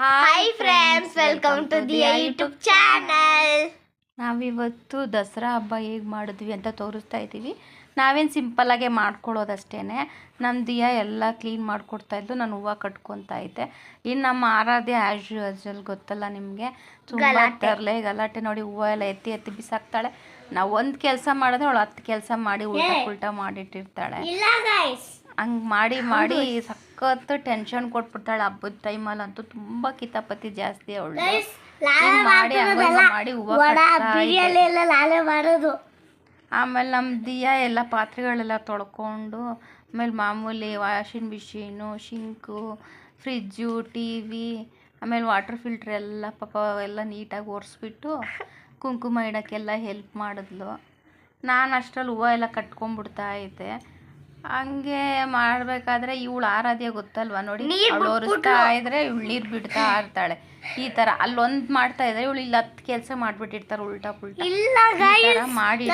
Hi friends welcome to the YouTube channel ನಾವಿವತ್ತು ದಸರಾ ಹಬ್ಬ ಹೇಗೆ ಮಾಡಿದ್ವಿ ಅಂತ ತೋರಿಸ್ತಾ ಇದ್ದೀವಿ. ನಾವೇನು ಸಿಂಪಲ್ಲಾಗೆ ಮಾಡ್ಕೊಳ್ಳೋದಷ್ಟೇ ನಮ್ಮ ದಿಯ ಎಲ್ಲ ಕ್ಲೀನ್ ಮಾಡಿಕೊಡ್ತಾ ಇದ್ದು ನಾನು ಹೂವು ಕಟ್ಕೊತಾ ಇದ್ದೆ. ಇನ್ನು ನಮ್ಮ ಆರಾಧ್ಯ ಆ್ಯಸ್ ಯೂಸಲ್ ಗೊತ್ತಲ್ಲ ನಿಮಗೆ? ತುಂಬ. ತರಲೆ ಗಲಾಟೆ ನೋಡಿ ಹೂವು ಎಲ್ಲ ಎತ್ತಿ ಎತ್ತಿ ಬಿಸಾಕ್ತಾಳೆ. ನಾವು ಒಂದು ಕೆಲಸ ಮಾಡಿದ್ರೆ ಅವಳು ಹತ್ತು ಕೆಲಸ ಮಾಡಿ ಉಲ್ಟಾ ಉಲ್ಟಾ ಮಾಡಿಟ್ಟಿರ್ತಾಳೆ. ಹಂಗೆ ಮಾಡಿ ಮಾಡಿ ಸಖತ್ತು ಟೆನ್ಷನ್ ಕೊಟ್ಬಿಡ್ತಾಳೆ ಹಬ್ಬದ ಟೈಮಲ್ಲಂತೂ ತುಂಬ ಕಿತಾಪತಿ ಜಾಸ್ತಿ ಅವಳು. ಮಾಡಿ ಮಾಡಿ ಮಾಡೋದು. ಆಮೇಲೆ ನಮ್ಮ ದಿಯಾ ಎಲ್ಲ ಪಾತ್ರೆಗಳೆಲ್ಲ ತೊಳ್ಕೊಂಡು ಆಮೇಲೆ ಮಾಮೂಲಿ washing machine sink fridge T V ಆಮೇಲೆ ವಾಟರ್ ಫಿಲ್ಟ್ರ್ ಎಲ್ಲ ಪಾಪ ಎಲ್ಲ ನೀಟಾಗಿ ಒರೆಸ್ಬಿಟ್ಟು ಕುಂಕುಮ ಇಡೋಕ್ಕೆಲ್ಲ ಹೆಲ್ಪ್ ಮಾಡಿದ್ಲು. ನಾನು ಅಷ್ಟರಲ್ಲಿ ಹೂವು ಎಲ್ಲ ಕಟ್ಕೊಂಡ್ಬಿಡ್ತಾ ಇದ್ದೆ. ಹಂಗೆ ಮಾಡಬೇಕಾದ್ರೆ ಇವಳು ಆರಾಧ್ಯ ಗೊತ್ತಲ್ವಾ ನೋಡಿ? ಅವಳು ಒರೆಸ್ತಾ ಇದ್ರೆ ಇವಳು ನೀರು ಬಿಡ್ತಾ ಇರ್ತಾಳೆ. ಈ ತರ ಅಲ್ಲೊಂದು ಮಾಡ್ತಾ ಇದ್ರೆ ಇವಳು ಇಲ್ಲಿ ಹತ್ತು ಕೆಲಸ ಮಾಡಿಬಿಟ್ಟಿರ್ತಾರೆ ಉಲ್ಟಾ ಪುಲ್ಟಾ. ಇಲ್ಲ ಮಾಡಿ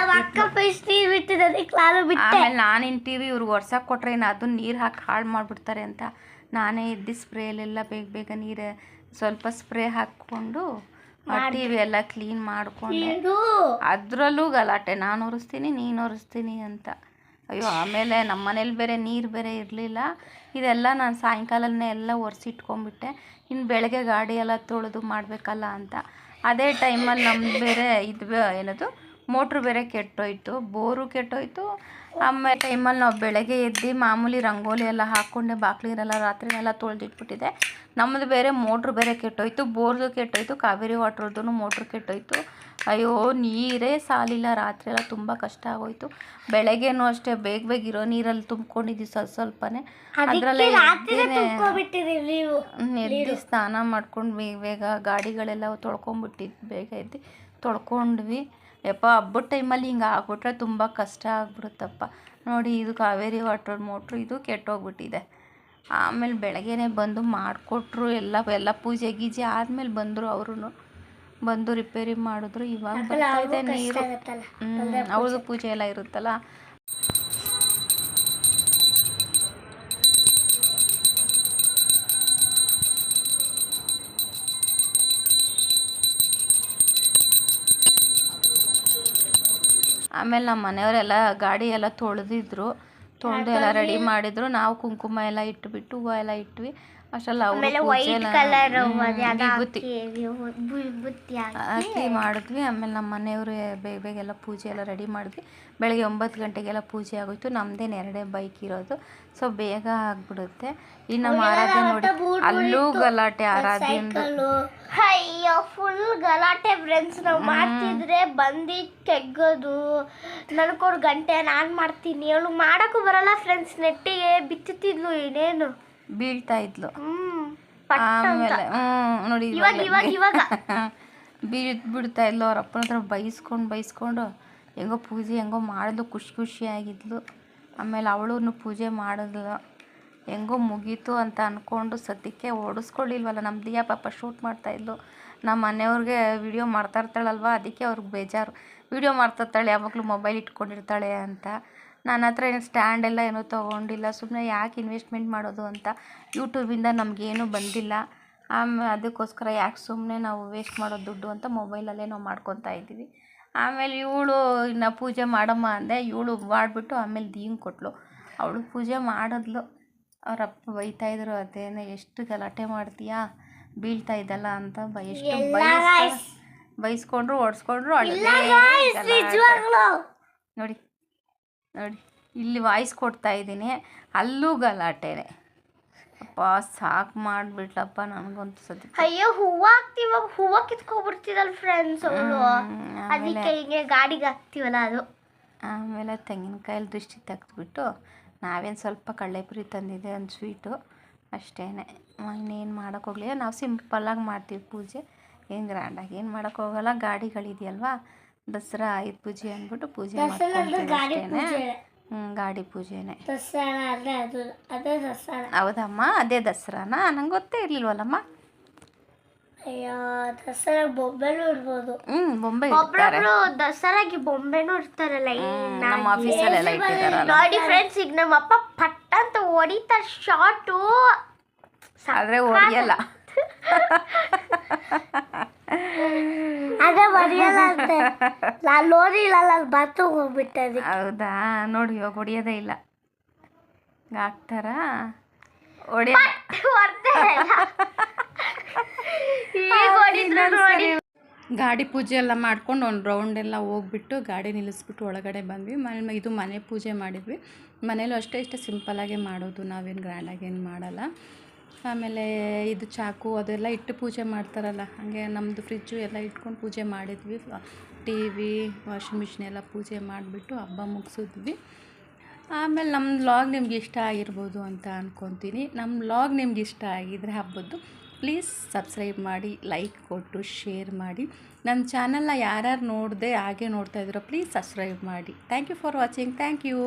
ಆಮೇಲೆ ನಾನು ಇಂತೀವಿ ಇವ್ರಿಗೆ ಒರ್ಸಕ್ಕೆ ಕೊಟ್ರೆ ಏನು ಅದನ್ನ ನೀರು ಹಾಕಿ ಹಾಳು ಮಾಡಿಬಿಡ್ತಾರೆ ಅಂತ. ನಾನೇ ಎದ್ದು ಸ್ಪ್ರೇಲೆಲ್ಲ ಬೇಗ ಬೇಗ ನೀರು ಸ್ವಲ್ಪ ಸ್ಪ್ರೇ ಹಾಕ್ಕೊಂಡು ಟಿ ವಿ ಎಲ್ಲ ಕ್ಲೀನ್ ಮಾಡ್ಕೊಂಡು. ಅದರಲ್ಲೂ ಗಲಾಟೆ. ನಾನು ಒರೆಸ್ತೀನಿ ನೀನು ಒರೆಸ್ತೀನಿ ಅಂತ. ಅಯ್ಯೋ, ಆಮೇಲೆ ನಮ್ಮ ಮನೇಲಿ ಬೇರೆ ನೀರು ಬೇರೆ ಇರಲಿಲ್ಲ. ಇದೆಲ್ಲ ನಾನು ಸಾಯಂಕಾಲನೇ ಎಲ್ಲ ಒರೆಸಿಟ್ಕೊಂಡ್ಬಿಟ್ಟೆ. ಇನ್ನು ಬೆಳಗ್ಗೆ ಗಾಡಿ ಎಲ್ಲ ತೊಳೆದು ಮಾಡಬೇಕಲ್ಲ ಅಂತ. ಅದೇ ಟೈಮಲ್ಲಿ ನಮ್ದು ಬೇರೆ ಇದು ಏನದು? ಮೋಟ್ರ್ ಬೇರೆ ಕೆಟ್ಟೋಯ್ತು ಬೋರು ಕೆಟ್ಟೋಯ್ತು. ಆಮೇಲೆ ಟೈಮಲ್ಲಿ ನಾವು ಬೆಳಗ್ಗೆ ಎದ್ದು ಮಾಮೂಲಿ ರಂಗೋಲಿ ಎಲ್ಲ ಹಾಕ್ಕೊಂಡೆ ಬಾಕ್ಲಿನೆಲ್ಲ ರಾತ್ರಿನೆಲ್ಲ ತೊಳೆದಿಟ್ಬಿಟ್ಟಿದೆ. ನಮ್ಮದು ಬೇರೆ ಮೋಟ್ರ್ ಬೇರೆ ಕೆಟ್ಟೋಯ್ತು ಬೋರ್ದು ಕೆಟ್ಟೋಯ್ತು ಕಾವೇರಿ ವಾಟ್ರದ್ದು ಮೋಟ್ರ್ ಕೆಟ್ಟೋಯ್ತು. ಅಯ್ಯೋ ನೀರೇ ಸಾಲಿಲ್ಲ ರಾತ್ರಿ ಎಲ್ಲ ತುಂಬ ಕಷ್ಟ ಆಗೋಯ್ತು. ಬೆಳಗ್ಗೆನೂ ಅಷ್ಟೇ ಬೇಗ ಬೇಗ ಇರೋ ನೀರಲ್ಲಿ ತುಂಬ್ಕೊಂಡಿದ್ವಿ ಸ್ವಲ್ಪ ಸ್ವಲ್ಪನೇ. ಅದರಲ್ಲೇ ಸ್ನಾನ ಮಾಡ್ಕೊಂಡು ಬೇಗ ಬೇಗ ಗಾಡಿಗಳೆಲ್ಲ ತೊಳ್ಕೊಂಬಿಟ್ಟಿದ್ದು ಬೇಗ ಎದ್ದು ತೊಳ್ಕೊಂಡ್ವಿ. ಯಪ್ಪ ಹಬ್ಬದ ಟೈಮಲ್ಲಿ ಹಿಂಗೆ ಹಾಕ್ಬಿಟ್ರೆ ತುಂಬ ಕಷ್ಟ ಆಗ್ಬಿಡುತ್ತಪ್ಪ. ನೋಡಿ ಇದು ಕಾವೇರಿ ವಾಟರ್ ಮೋಟ್ರು ಇದು ಕೆಟ್ಟೋಗ್ಬಿಟ್ಟಿದೆ. ಆಮೇಲೆ ಬೆಳಗ್ಗೆನೇ ಬಂದು ಮಾಡಿಕೊಟ್ರು ಎಲ್ಲ ಎಲ್ಲ ಪೂಜೆ ಗೀಜೆ ಆದಮೇಲೆ ಬಂದರು ಅವರು ಬಂದು ರಿಪೇರಿ ಮಾಡಿದ್ರು ಇವಾಗ ಬರ್ತಾ ಇದೆ ನೀರು. ಹ್ಞೂ ಅವ್ರದ್ದು ಪೂಜೆ ಎಲ್ಲ ಇರುತ್ತಲ್ಲ. ಆಮೇಲೆ ನಮ್ಮ ಮನೆಯವರೆಲ್ಲ ಗಾಡಿ ಎಲ್ಲ ತೊಳೆದಿದ್ರು ತೊಳೆದು ಎಲ್ಲ ರೆಡಿ ಮಾಡಿದರು. ನಾವು ಕುಂಕುಮ ಎಲ್ಲ ಇಟ್ಬಿಟ್ಟು ಹೂವು ಎಲ್ಲ ಇಟ್ವಿ. ಅಷ್ಟೆಲ್ಲ ವಿಭೂತಿ ಹಾಕಿ ಮಾಡಿದ್ವಿ ಆಮೇಲೆ ನಮ್ಮ ಮನೆಯವರು ಬೇಗ ಬೇಗ ಎಲ್ಲ ಪೂಜೆ ಎಲ್ಲ ರೆಡಿ ಮಾಡಿದ್ವಿ. ಬೆಳಗ್ಗೆ ಒಂಬತ್ತು ಗಂಟೆಗೆಲ್ಲ ಪೂಜೆ ಆಗೋಯ್ತು ನಮ್ಮದೇನು ಎರಡೇ ಬೈಕ್ ಇರೋದು ಸೊ ಬೇಗ ಆಗ್ಬಿಡುತ್ತೆ. ಇನ್ನು ನಮ್ಮ ಆರಾಧ್ಯ ನೋಡಿ ಅಲ್ಲೂ ಗಲಾಟೆ ಆರಾಧ್ಯ ಅಯ್ಯೋ ಫುಲ್ ಗಲಾಟೆ ಫ್ರೆಂಡ್ಸ್ ನಾವು ಮಾಡ್ತಿದ್ರೆ ಬಂದು ತೆಗ್ಗೋದು ನನ್ಕೊಡು ಗಂಟೆ ನಾನು ಮಾಡ್ತೀನಿ ಅವಳು ಮಾಡೋಕ್ಕೂ ಬರಲ್ಲ ಫ್ರೆಂಡ್ಸ್ ನೆಟ್ಟಿಗೆ ಬಿತ್ತುತ್ತಿದ್ಲು ಇನ್ನೇನು ಬೀಳ್ತಾ ಇದ್ಲು. ಹ್ಮ್ ಆಮೇಲೆ ಹ್ಞೂ ನೋಡಿ ಬೀಳ್ ಬಿಡ್ತಾ ಇದ್ಲು ಅವ್ರ ಅಪ್ಪನ ಹತ್ರ ಬೈಸ್ಕೊಂಡು ಬೈಸ್ಕೊಂಡು ಹೆಂಗೋ ಪೂಜೆ ಹೆಂಗೋ ಮಾಡಿದ್ಲು ಖುಷಿ ಖುಷಿಯಾಗಿದ್ಲು ಆಮೇಲೆ ಅವಳೂ ಪೂಜೆ ಮಾಡಿದ್ಲು. ಹೆಂಗೋ ಮುಗೀತು ಅಂತ ಅಂದ್ಕೊಂಡು ಸದ್ಯಕ್ಕೆ ಓಡಿಸ್ಕೊಳ್ಳಿಲ್ವಲ್ಲ ನಮ್ಮ ದಿಯಾ ಪಾಪ ಶೂಟ್ ಮಾಡ್ತಾ ಇದ್ಲು. ನಮ್ಮ ಮನೆಯವ್ರಿಗೆ ವಿಡಿಯೋ ಮಾಡ್ತಾ ಇರ್ತಾಳಲ್ವ ಅದಕ್ಕೆ ಅವ್ರಿಗೆ ಬೇಜಾರು. ವಿಡಿಯೋ ಮಾಡ್ತಿರ್ತಾಳೆ ಯಾವಾಗಲೂ ಮೊಬೈಲ್ ಇಟ್ಕೊಂಡಿರ್ತಾಳೆ ಅಂತ. ನನ್ನ ಹತ್ರ ಏನು ಸ್ಟ್ಯಾಂಡ್ ಎಲ್ಲ ಏನೂ ತೊಗೊಂಡಿಲ್ಲ. ಸುಮ್ಮನೆ ಯಾಕೆ ಇನ್ವೆಸ್ಟ್ಮೆಂಟ್ ಮಾಡೋದು ಅಂತ ಯೂಟ್ಯೂಬಿಂದ ನಮಗೇನು ಬಂದಿಲ್ಲ. ಆಮೇಲೆ ಅದಕ್ಕೋಸ್ಕರ ಯಾಕೆ ಸುಮ್ಮನೆ ನಾವು ವೇಸ್ಟ್ ಮಾಡೋ ದುಡ್ಡು ಅಂತ ಮೊಬೈಲಲ್ಲೇ ನಾವು ಮಾಡ್ಕೊತಾ ಇದ್ದೀವಿ. ಆಮೇಲೆ ಇವಳು ಇನ್ನು ಪೂಜೆ ಮಾಡಮ್ಮ ಅಂದೆ. ಇವಳು ಮಾಡಿಬಿಟ್ಟು ಆಮೇಲೆ ದೀನ್ ಕೊಟ್ಲು. ಅವಳು ಪೂಜೆ ಮಾಡಿದ್ಲು. ಅವ್ರ ಅಪ್ಪ ಇದ್ರು ಅದೇನೋ ಎಷ್ಟು ಗಲಾಟೆ ಮಾಡ್ತೀಯಾ? ಬೀಳ್ತಾ ಇದ್ದಲ್ಲ ಅಂತ ಬೈ ಎಷ್ಟು ಬೈಸ್ ಬೈಸ್ಕೊಂಡ್ರು ಓಡಿಸ್ಕೊಂಡ್ರು ಅಡುಗೆ ನೋಡಿ. ನೋಡಿ ಇಲ್ಲಿ ವಾಯ್ಸ್ ಕೊಡ್ತಾ ಇದ್ದೀನಿ. ಅಲ್ಲೂ ಗಲಾಟೆನೆ. ಅಪ್ಪ ಸಾಕು ಮಾಡಿಬಿಟ್ಲಪ್ಪ ನನಗಂತೂ ಸತಿ ಅಯ್ಯೋ ಹೂವು ಹಾಕ್ತೀವ? ಹೂವು ಕಿತ್ಕೊಬಿಡ್ತಿದಲ್ ಫ್ರೆಂಡ್ಸ್ ಅವಳು. ಅದಕ್ಕೆ ಹಿಂಗೆ ಗಾಡಿಗೆ ಹಾಕ್ತೀವಲ್ಲ ಅದು. ಆಮೇಲೆ ತೆಂಗಿನಕಾಯಲ್ಲಿ ದೃಷ್ಟಿ ತೆಗೆದ್ಬಿಟ್ಟು ನಾವೇನು ಸ್ವಲ್ಪ ಕಡಲೆಪುರಿ ತಂದಿದ್ದೆ ಒಂದು ಸ್ವೀಟು ಅಷ್ಟೇ ಇನ್ನೇನು ಮಾಡೋಕ್ಕೋಗ್ಲಿಲ್ಲ ನಾವು ಸಿಂಪಲ್ಲಾಗಿ ಮಾಡ್ತೀವಿ ಪೂಜೆ. ಏನು ಗ್ರ್ಯಾಂಡಾಗಿ ಏನು ಮಾಡೋಕ್ಕೋಗಲ್ಲ ಗಾಡಿಗಳಿದೆಯಲ್ವಾ? ದಸರಾ ಆಯುಧ ಪೂಜೆ ಅಂದ್ಬಿಟ್ಟು ಪೂಜೆ ಮಾಡ್ಕೊಂತೀವಿ ಅಷ್ಟೇ ಹ್ಞೂ ಗಾಡಿ ಪೂಜೆನೆ. ದಸರಾ ಅದೇ ಅದೇ ದಸರಾ. ಹೌದಮ್ಮ ಅದೇ ದಸರಾನ? ನಂಗೆ ಗೊತ್ತೇ ಇರ್ಲಿಲ್ವಲ್ಲಮ್ಮ? ಅಯ್ಯೋ ದಸರಾ ಬೊಂಬೆನೂ ಇಡ್ಬೋದು. ಹ್ಞೂ ಬೊಂಬೆ ಒಬ್ರೊಬ್ರು ದಸರಾಗೆ ಬೊಂಬೆನೂ ಇರ್ತಾರಲ್ಲ ನಮ್ಮ ಆಫೀಸಲ್ಲೆಲ್ಲ ಇಟ್ಟಿದ್ದಾರಲ್ಲ. ನೋಡಿ ಫ್ರೆಂಡ್ಸ್ ಈಗ ನಮ್ಮ ಅಪ್ಪ ಪಟ್ಟ ಅಂತ ಹೊಡಿತಾರೆ ಶಾರ್ಟು ಆದರೆ ಹೊಡಿಯಲ್ಲ. ಅದೇ ಮರೆಯಲ್ಲ ಅಂತೆ ನಾನು ನೋಡಿಲ್ಲ ನಾನು ಬಾತ್ರೂಮ್ ಹೋಗ್ಬಿಟ್ಟೆ ಅದಕ್ಕೆ. ಹೌದಾ? ನೋಡಿ ಇವಾಗ ಹೊಡಿಯೋದೇ ಇಲ್ಲ. ಹಾಕ್ತಾರ ಹೊಡಿಯ ಗಾಡಿ ಪೂಜೆ ಎಲ್ಲ ಮಾಡ್ಕೊಂಡು ಒಂದು ರೌಂಡ್ ಎಲ್ಲ ಹೋಗ್ಬಿಟ್ಟು ಗಾಡಿ ನಿಲ್ಲಿಸ್ಬಿಟ್ಟು ಒಳಗಡೆ ಬಂದ್ವಿ. ಮನೆ ಇದು ಮನೆ ಪೂಜೆ ಮಾಡಿದ್ವಿ. ಮನೇಲೂ ಅಷ್ಟೇ ಇಷ್ಟೇ ಸಿಂಪಲ್ಲಾಗೆ ಮಾಡೋದು. ನಾವೇನು ಗ್ರ್ಯಾಂಡಾಗಿ ಏನು ಮಾಡಲ್ಲ. ಆಮೇಲೆ ಇದು ಚಾಕು ಅದೆಲ್ಲ ಇಟ್ಟು ಪೂಜೆ ಮಾಡ್ತಾರಲ್ಲ, ಹಾಗೆ ನಮ್ಮದು ಫ್ರಿಜ್ಜು ಎಲ್ಲ ಇಟ್ಕೊಂಡು ಪೂಜೆ ಮಾಡಿದ್ವಿ. ಟಿ ವಿ ವಾಷಿಂಗ್ ಮಿಷಿನ್ ಎಲ್ಲ ಪೂಜೆ ಮಾಡಿಬಿಟ್ಟು ಹಬ್ಬ ಮುಗಿಸಿದ್ವಿ. ಆಮೇಲೆ ನಮ್ಮ ಲಾಗ್ ನಿಮ್ಗೆ ಇಷ್ಟ ಆಗಿರ್ಬೋದು ಅಂತ ಅಂದ್ಕೊತೀನಿ ನಮ್ಮ ಲಾಗ್ ನಿಮ್ಗೆ ಇಷ್ಟ ಆಗಿದ್ರೆ ಹಬ್ಬದ್ದು ಪ್ಲೀಸ್ ಸಬ್ಸ್ಕ್ರೈಬ್ ಮಾಡಿ ಲೈಕ್ ಕೊಟ್ಟು ಶೇರ್ ಮಾಡಿ. ನನ್ನ ಚಾನಲ್ನ ಯಾರ್ಯಾರು ನೋಡದೆ ಹಾಗೆ ನೋಡ್ತಾ ಇದ್ದೀರೋ ಪ್ಲೀಸ್ ಸಬ್ಸ್ಕ್ರೈಬ್ ಮಾಡಿ. Thank you for watching thank you